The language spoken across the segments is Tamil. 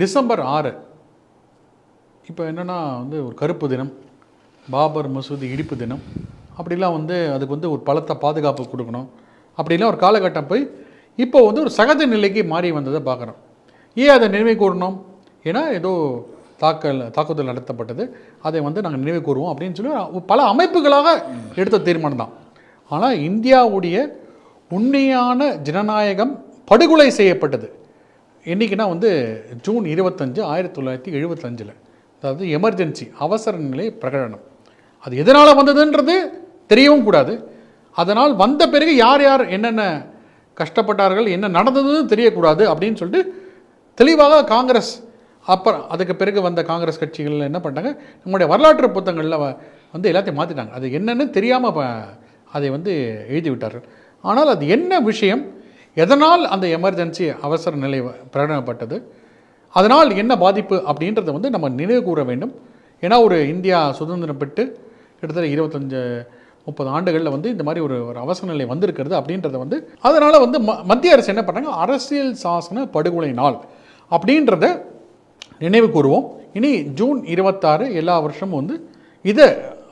டிசம்பர் ஆறு. இப்போ என்னென்னா வந்து ஒரு கருப்பு தினம் பாபர் மசூதி இடிப்பு தினம். அப்படிலாம் வந்து அதுக்கு வந்து ஒரு பலத்தை பாதுகாப்பு கொடுக்கணும். அப்படிலாம் ஒரு காலகட்டம் போய் இப்போ வந்து ஒரு சகஜ நிலைக்கு மாறி வந்ததை பார்க்குறோம். ஏன் அதை நினைவு கூறணும்? ஏன்னா ஏதோ தாக்கல் தாக்குதல் நடத்தப்பட்டது. அதை வந்து நாங்கள் நினைவு கூறுவோம் அப்படின்னு சொல்லி பல அமைப்புகளாக எடுத்த தீர்மானம் தான். ஆனால் இந்தியாவுடைய உண்மையான ஜனநாயகம் படுகொலை செய்யப்பட்டது. என்றைக்குன்னா வந்து ஜூன் இருபத்தஞ்சு ஆயிரத்தி தொள்ளாயிரத்தி எழுபத்தஞ்சில். அதாவது எமர்ஜென்சி அவசர நிலை பிரகடனம். அது எதனால் வந்ததுன்றது தெரியவும் கூடாது. அதனால் வந்த பிறகு யார் யார் என்னென்ன கஷ்டப்பட்டார்கள் என்ன நடந்ததுன்னு தெரியக்கூடாது அப்படின்னு சொல்லிட்டு தெளிவாக காங்கிரஸ் அப்புறம் அதுக்கு பிறகு வந்த காங்கிரஸ் கட்சிகள் என்ன பண்ணிட்டாங்க நம்முடைய வரலாற்று புத்தகங்களில் வந்து எல்லாத்தையும் மாற்றிட்டாங்க அது என்னென்னு தெரியாமல் அதை வந்து எழுதி விட்டார்கள் ஆனால் அது என்ன விஷயம்? எதனால் அந்த எமர்ஜென்சி அவசர நிலை பிரகடனப்பட்டது? அதனால் என்ன பாதிப்பு அப்படின்றத வந்து நம்ம நினைவு கூற வேண்டும். ஏன்னா ஒரு இந்தியா சுதந்திரம் பெற்று கிட்டத்தட்ட இருபத்தஞ்சு முப்பது ஆண்டுகளில் வந்து இந்த மாதிரி ஒரு ஒரு அவசர நிலை வந்திருக்கிறது அப்படின்றத வந்து அதனால் வந்து ம மத்திய அரசு என்ன பண்ணாங்க அரசியல் சாசன படுகொலை நாள் அப்படின்றத நினைவு கூறுவோம். இனி ஜூன் இருபத்தாறு எல்லா வருஷமும் வந்து இதை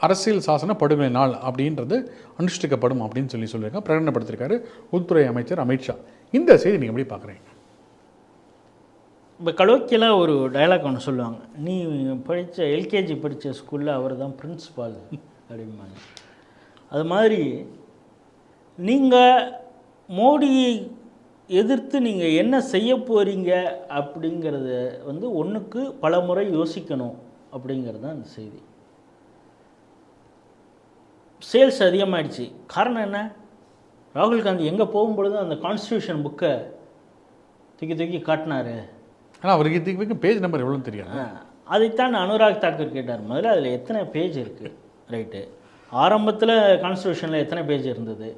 அரசியல் சாசன படுகொலை நாள் அப்படின்றது அனுஷ்டிக்கப்படும் அப்படின்னு சொல்லி சொல்லியிருக்காங்க பிரகடனப்படுத்தியிருக்காரு உள்துறை அமைச்சர் அமித்ஷா இந்த செய்தி நீங்கள் எப்படி பார்க்குறீங்க? இப்போ கலோக்கியில் ஒரு டயலாக் ஒன்று சொல்லுவாங்க. நீ படித்த எல்கேஜி படித்த ஸ்கூலில் அவர் தான் பிரின்ஸிபால் அப்படிம்பாங்க. அது மாதிரி நீங்கள் மோடியை எதிர்த்து நீங்கள் என்ன செய்ய போகிறீங்க அப்படிங்கிறத வந்து ஒன்றுக்கு பல முறை யோசிக்கணும் அப்படிங்கிறது தான் அந்த செய்தி. சேல்ஸ் அதிகமாயிடுச்சு. காரணம் என்ன? ராகுல் காந்தி எங்கே போகும்பொழுதும் அந்த கான்ஸ்டியூஷன் புக்கை தூக்கி தூக்கி காட்டினாரு. ஆனால் அவருக்கு இதுக்கு வரைக்கும் பேஜ் நம்பர் எவ்வளோன்னு தெரியாது. ஆ, அதைத்தான் அனுராக் தாக்கூர் கேட்டார். முதல்ல அதில் எத்தனை பேஜ் இருக்குது ரைட்டு ஆரம்பத்தில் கான்ஸ்டியூஷனில் எத்தனை பேஜ் இருந்தது?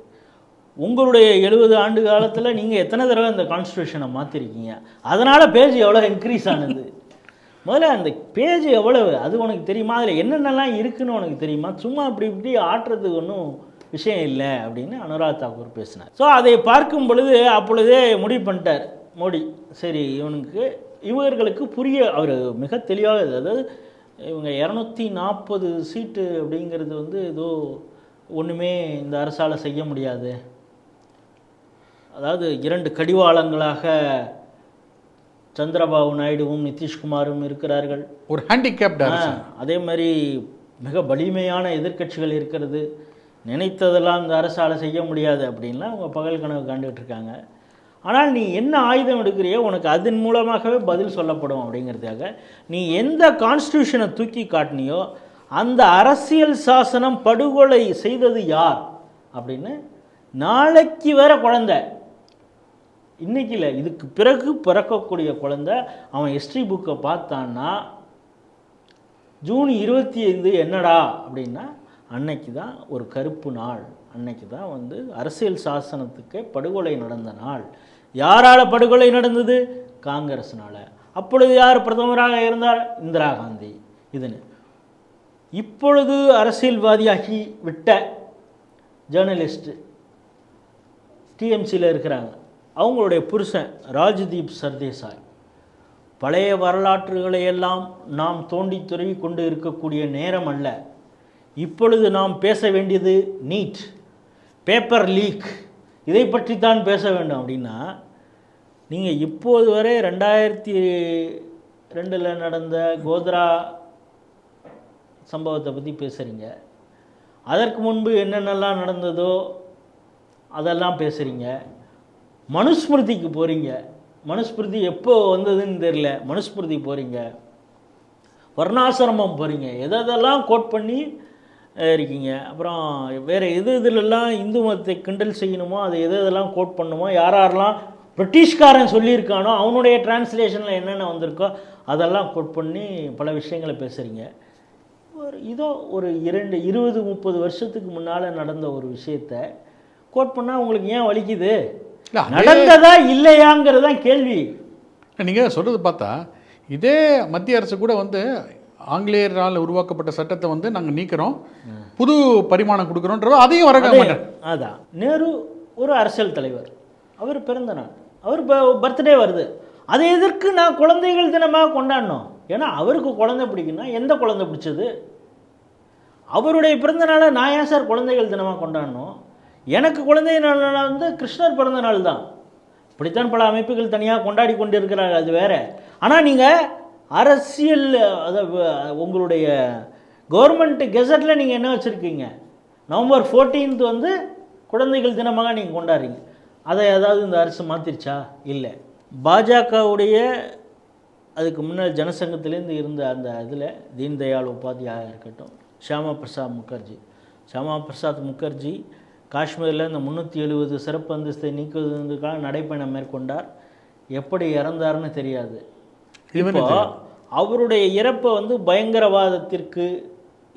உங்களுடைய எழுபது ஆண்டு காலத்தில் நீங்கள் எத்தனை தடவை இந்த கான்ஸ்டியூஷனை மாற்றிருக்கீங்க அதனால் பேஜ் எவ்வளோ இன்க்ரீஸ் ஆனது? முதல்ல அந்த பேஜ் எவ்வளவு? அது உனக்கு தெரியுமா? அதில் என்னென்னலாம் இருக்குன்னு உனக்கு தெரியுமா? சும்மா இப்படி இப்படி ஆட்டுறதுக்கு ஒன்றும் விஷயம் இல்லை அப்படின்னு அனுராக் தாக்கூர் பேசினார். ஸோ அதை பார்க்கும் பொழுது அப்பொழுதே முடிவு பண்ணிட்டார். மோடி சரி இவனுக்கு இவர்களுக்கு புரிய அவர் மிக தெளிவாக அதாவது இவங்க இரநூத்தி நாற்பது சீட்டு அப்படிங்கிறது வந்து ஏதோ ஒன்றுமே இந்த அரசால் செய்ய முடியாது. அதாவது இரண்டு கடிவாளங்களாக சந்திரபாபு நாயுடுவும் நிதிஷ்குமாரும் இருக்கிறார்கள். ஒரு ஹேண்டிகேப்ட் அதே மாதிரி மிக வலிமையான எதிர்க்கட்சிகள் இருக்கிறது. நினைத்ததெல்லாம் இந்த அரசால் செய்ய முடியாது அப்படின்லாம் அவங்க பகல் கனவு காண்டுகிட்டு இருக்காங்க. ஆனால் நீ என்ன ஆயுதம் எடுக்கிறியோ உனக்கு அதன் மூலமாகவே பதில் சொல்லப்படும் அப்படிங்கிறதுக்காக நீ எந்த கான்ஸ்டியூஷனை தூக்கி காட்டினியோ அந்த அரசியல் சாசனம் படுகொலை செய்தது யார் அப்படின்னு நாளைக்கு வேற குழந்தை. இன்றைக்கி இல்லை இதுக்கு பிறகு பிறக்கக்கூடிய குழந்தை அவன் ஹிஸ்ட்ரி புக்கை பார்த்தான்னா ஜூன் இருபத்தி ஐந்து என்னடா அப்படின்னா அன்னைக்கு தான் ஒரு கருப்பு நாள். அன்னைக்கு தான் வந்து அரசியல் சாசனத்துக்கு படுகொலை நடந்த நாள். யாரால் படுகொலை நடந்தது? காங்கிரஸ்னால். அப்பொழுது யார் பிரதமராக இருந்தார்? இந்திரா காந்தி. இதுன்னு. இப்பொழுது அரசியல்வாதியாகி விட்ட ஜேர்னலிஸ்ட் டிஎம்சியில் இருக்கிறாங்க. அவங்களுடைய புருஷன் ராஜ்தீப் சர்தேசாய். பழைய வரலாற்றுகளை எல்லாம் நாம் தோண்டி துறவி கொண்டு இருக்கக்கூடிய நேரம் அல்ல. இப்பொழுது நாம் பேச வேண்டியது நீட் பேப்பர் லீக் இதை பற்றி தான் பேச வேண்டும் அப்படின்னா நீங்கள் இப்போது வரை ரெண்டாயிரத்தி ரெண்டில் நடந்த கோத்ரா சம்பவத்தை பற்றி பேசுகிறீங்க அதற்கு முன்பு என்னென்னலாம் நடந்ததோ அதெல்லாம் பேசுகிறீங்க மனுஸ்மிருதிக்கு போகிறீங்க மனுஸ்மிருதி எப்போ வந்ததுன்னு தெரியல. மனுஸ்மிருதி போகிறீங்க வர்ணாசிரமம் போகிறீங்க எதெல்லாம் கோட் பண்ணி இருக்கீங்க? அப்புறம் வேறு எது இதிலெல்லாம் இந்து மதத்தை கிண்டல் செய்யணுமோ அது எது எதெல்லாம் கோட் பண்ணுமோ யார் யாரெல்லாம் பிரிட்டிஷ்காரன் சொல்லியிருக்கானோ அவனுடைய டிரான்ஸ்லேஷனில் என்னென்ன வந்திருக்கோ அதெல்லாம் கோட் பண்ணி பல விஷயங்களை பேசுகிறீங்க ஒரு இதோ ஒரு இரண்டு இருபது முப்பது வருஷத்துக்கு முன்னால் நடந்த ஒரு விஷயத்த கோட் பண்ணால் உங்களுக்கு ஏன் வலிக்குது? நடந்ததா இல்லையாங்கிறது தான் கேள்வி. நீங்கள் சொல்கிறது பார்த்தா இதே மத்திய அரசு கூட வந்து ஆங்கிலேயரால் உருவாக்கப்பட்ட சட்டத்தை வந்து நாங்கள் நீக்கிறோம். புது பரிமாணம் கொடுக்குறோன்றதோ அதையும் வர அதான் நேரு ஒரு அரசியல் தலைவர். அவர் பிறந்த நாள். அவர் பர்த்டே வருது. அதை எதற்கு நான் குழந்தைகள் தினமாக கொண்டாடணும். ஏன்னா அவருக்கு குழந்தை பிடிக்குன்னா எந்த குழந்தை பிடிச்சது? அவருடைய பிறந்த நாளை நான் ஏன் சார் குழந்தைகள் தினமாக கொண்டாடணும்? எனக்கு குழந்தை நாள் வந்து கிருஷ்ணர் பிறந்த நாள் தான் இப்படித்தான் பல அமைப்புகள் தனியாக கொண்டாடி கொண்டு இருக்கிறார்கள் அது வேறு. ஆனால் நீங்கள் அரசியல் அதாவது உங்களுடைய கவர்மெண்ட் கெசட்டில் நீங்கள் என்ன வச்சுருக்கீங்க? நவம்பர் 14th வந்து குழந்தைகள் தினமாக நீங்கள் கொண்டாடுறீங்க. அதை ஏதாவது இந்த அரசு மாற்றிருச்சா இல்லை. பாஜகவுடைய அதுக்கு முன்னால் ஜனசங்கத்திலேருந்து இருந்த அந்த இதில் தீன்தயாள் உபாத்யாயா இருக்கட்டும் ஷியாமா பிரசாத் முகர்ஜி. ஷியாமா பிரசாத் முகர்ஜி காஷ்மீரில் இந்த முந்நூற்றி எழுபது சிறப்பு அந்தஸ்தை நீக்குவதற்காக நடைப்பயணம் மேற்கொண்டார். எப்படி இறந்தாருன்னு தெரியாது. இப்போ அவருடைய இறப்பை வந்து பயங்கரவாதத்திற்கு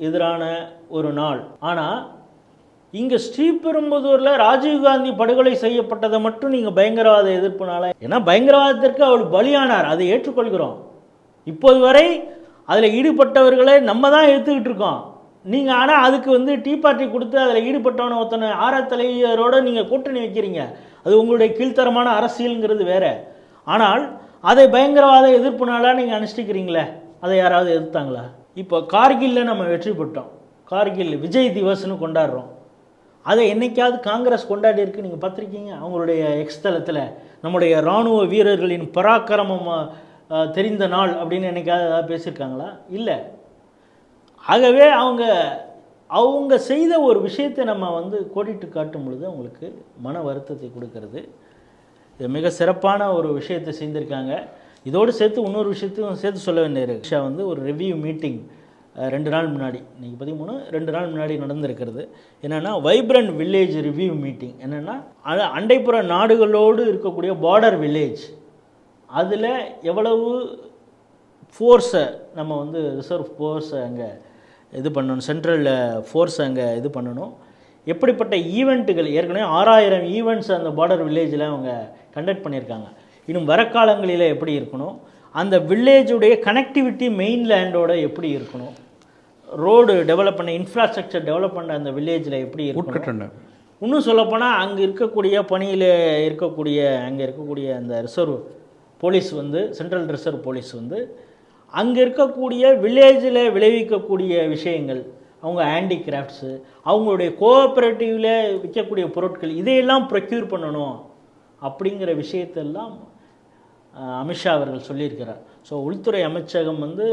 எதிரான ஒரு நாள். ஆனால் இங்கே ஸ்ரீபெரும்புதூரில் ராஜீவ்காந்தி படுகொலை செய்யப்பட்டதை மட்டும் நீங்கள் பயங்கரவாத எதிர்ப்புனால. ஏன்னா பயங்கரவாதத்திற்கு அவர் பலியானார். அதை ஏற்றுக்கொள்கிறோம். இப்போது வரை அதில் ஈடுபட்டவர்களை நம்ம தான் எடுத்துக்கிட்டு இருக்கோம். நீங்கள் ஆனால் அதுக்கு வந்து டீ பார்ட்டி கொடுத்து அதில் ஈடுபட்டவன ஒருத்தனை ஆற தலைவரோடு நீங்கள் கூட்டணி வைக்கிறீங்க. அது உங்களுடைய கீழ்த்தரமான அரசியலுங்கிறது வேற. ஆனால் அதை பயங்கரவாத எதிர்ப்பு நாளாக நீங்கள் அனுஷ்டிக்கிறீங்களே? அதை யாராவது எதிர்த்தாங்களா? இப்போ கார்கில்ல நம்ம வெற்றி பெற்றோம். கார்கில் விஜய் திவஸ்னு கொண்டாடுறோம். அதை என்னைக்காவது காங்கிரஸ் கொண்டாடி இருக்கு நீங்கள் பார்த்துருக்கீங்க? அவங்களுடைய எக்ஸ்தலத்தில் நம்முடைய இராணுவ வீரர்களின் பராக்கிரமம் தெரிந்த நாள் அப்படின்னு என்னைக்காவது ஏதாவது பேசியிருக்காங்களா? இல்லை. ஆகவே அவங்க அவங்க செய்த ஒரு விஷயத்தை நம்ம வந்து கோடிட்டு காட்டும் பொழுது அவங்களுக்கு மன வருத்தத்தை கொடுக்கறது. இது மிக சிறப்பான ஒரு விஷயத்தை செஞ்சுருக்காங்க இதோடு சேர்த்து இன்னொரு விஷயத்தையும் சேர்த்து சொல்ல வேண்டியிருக்கு ஷா வந்து ஒரு ரிவ்யூ மீட்டிங் ரெண்டு நாள் முன்னாடி இன்றைக்கி பதிமூணு ரெண்டு நாள் முன்னாடி நடந்திருக்கிறது. என்னென்னா வைப்ரண்ட் வில்லேஜ் ரிவ்யூ மீட்டிங் என்னென்னா அண்டைப்புற நாடுகளோடு இருக்கக்கூடிய பார்டர் வில்லேஜ் அதில் எவ்வளவு ஃபோர்ஸை நம்ம வந்து ரிசர்வ் ஃபோர்ஸை அங்கே இது பண்ணணும். சென்ட்ரல் ஃபோர்ஸ் அங்கே இது பண்ணணும். எப்படிப்பட்ட ஈவெண்ட்டுகள் ஏற்கனவே ஆறாயிரம் ஈவெண்ட்ஸ் அந்த பார்டர் வில்லேஜில் அவங்க கண்டக்ட் பண்ணியிருக்காங்க. இன்னும் வர காலங்களில் எப்படி இருக்கணும்? அந்த வில்லேஜுடைய கனெக்டிவிட்டி மெயின் லேண்டோட எப்படி இருக்கணும்? ரோடு டெவலப் பண்ண இன்ஃப்ராஸ்ட்ரக்சர் டெவலப் பண்ண அந்த வில்லேஜில் எப்படி இருக்கணும்? இன்னும் சொல்லப்போனால் அங்கே இருக்கக்கூடிய பணியில் இருக்கக்கூடிய அங்கே இருக்கக்கூடிய அந்த ரிசர்வ் போலீஸ் வந்து சென்ட்ரல் ரிசர்வ் போலீஸ் வந்து அங்கே இருக்கக்கூடிய வில்லேஜில் விளைவிக்கக்கூடிய விஷயங்கள் அவங்க ஹேண்டிகிராஃப்ட்ஸு அவங்களுடைய கோஆப்ரேட்டிவில் விற்கக்கூடிய பொருட்கள் இதையெல்லாம் ப்ரொக்யூர் பண்ணணும் அப்படிங்கிற விஷயத்தெல்லாம் அமித்ஷா அவர்கள் சொல்லியிருக்கிறார். ஸோ உள்துறை அமைச்சகம் வந்து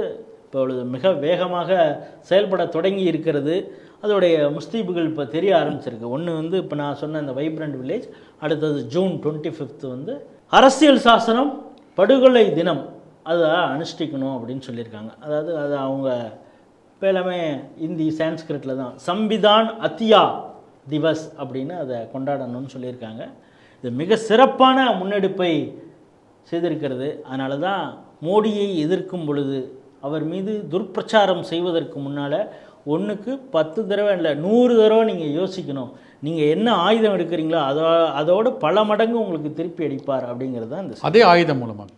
இப்பொழுது மிக வேகமாக செயல்பட தொடங்கி இருக்கிறது. அதோடைய முஸ்தீபுகள் இப்போ தெரிய ஆரம்பிச்சிருக்கு. ஒன்று வந்து இப்போ நான் சொன்ன இந்த வைப்ரண்ட் வில்லேஜ் அடுத்தது ஜூன் டுவெண்ட்டி ஃபிஃப்த் வந்து அரசியல் சாசனம் படுகொலை தினம். அதை அனுஷ்டிக்கணும் அப்படின்னு சொல்லியிருக்காங்க. அதாவது அது அவங்க இப்போ எல்லாமே இந்தி சான்ஸ்கிரிட்டில் தான். சம்பிதான் அத்தியா திவஸ் அப்படின்னு அதை கொண்டாடணும்னு சொல்லியிருக்காங்க. இது மிக சிறப்பான முன்னெடுப்பை செய்திருக்கிறது. அதனால தான் மோடியை எதிர்க்கும் பொழுது அவர் மீது துர்ப்பிரச்சாரம் செய்வதற்கு முன்னால் ஒன்றுக்கு பத்து தடவை இல்லை நூறு தடவை நீங்கள் யோசிக்கணும். நீங்கள் என்ன ஆயுதம் எடுக்கிறீங்களோ அதோ அதோட பல மடங்கு உங்களுக்கு திருப்பி அடிப்பார் அப்படிங்கிறது தான் இந்த அதே ஆயுதம் மூலமாக.